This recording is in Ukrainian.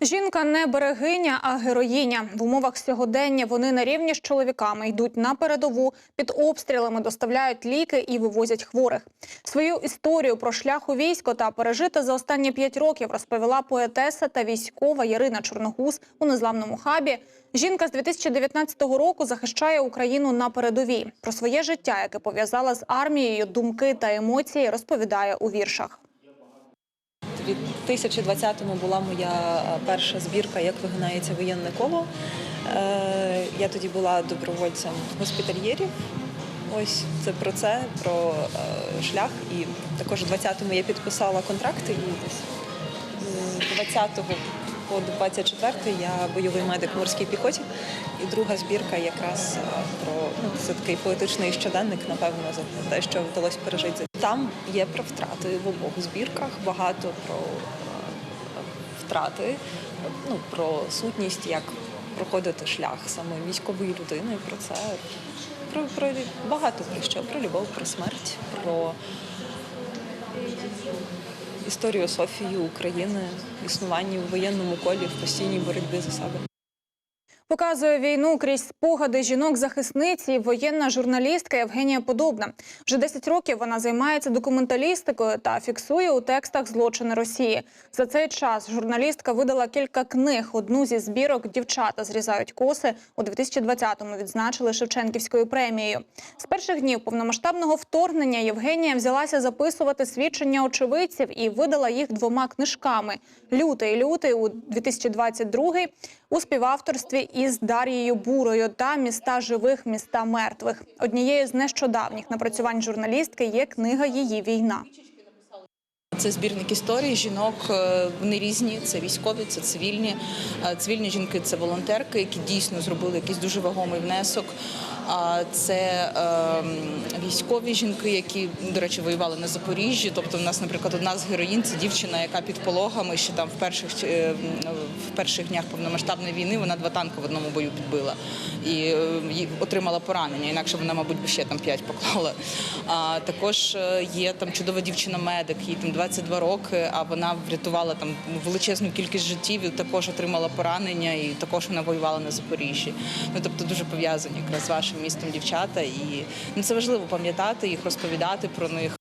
Жінка не берегиня, а героїня. В умовах сьогодення вони на рівні з чоловіками йдуть на передову, під обстрілами доставляють ліки і вивозять хворих. Свою історію про шлях у військо та пережити за останні п'ять років розповіла поетеса та військова Ярина Чорногуз у незламному хабі. Жінка з 2019 року захищає Україну на передовій. Про своє життя, яке пов'язала з армією, думки та емоції, розповідає у віршах. У 2020-му була моя е, перша збірка Як вигинається воєнне коло. Е, Я тоді була добровольцем госпітальєрів. Ось це про це, про е, шлях. І також у 20-му я підписала контракти і десь 20-го по 24 я бойовий медик в морській піхоті. І друга збірка якраз е, про ну, це такий поетичний щоденник, напевно, за те, що вдалося пережити. Там є про втрати в обох збірках, багато про е, втрати, ну про сутність, як проходити шлях саме військової людини. Про це про, про багато про що, про любов, про смерть, про історію Софії України, існування в воєнному колі в постійній боротьбі за себе. Показує війну крізь спогади жінок-захисниці і воєнна журналістка Євгенія Подобна. Вже 10 років вона займається документалістикою та фіксує у текстах злочини Росії. За цей час журналістка видала кілька книг. Одну зі збірок Дівчата зрізають коси у 2020-му відзначили Шевченківською премією. З перших днів повномасштабного вторгнення Євгенія взялася записувати свідчення очевидців і видала їх двома книжками: Лютий лютий у 2022 у співавторстві із Дар'єю Бурою та Міста живих, міста мертвих. Однією з нещодавніх напрацювань журналістки є книга Її війна. Це збірник історії жінок. е, Вони різні. Це військові, це цивільні. Е, Цивільні жінки це волонтерки, які дійсно зробили якийсь дуже вагомий внесок. Це ем, військові жінки, які, до речі, воювали на Запоріжжі. Тобто, в нас, наприклад, одна з героїн це дівчина, яка під пологами ще там в перших е, в перших днях повномасштабної війни вона два танки в одному бою підбила і отримала поранення. Інакше вона, мабуть, ще там п'ять поклала. А також є там чудова дівчина-медик, їй там 22 роки, а вона врятувала там величезну кількість життів і також отримала поранення, і також вона воювала на Запоріжжі. Ну тобто дуже пов'язані якраз з вашим містом дівчата. І ну, це важливо пам'ятати їх, розповідати про них.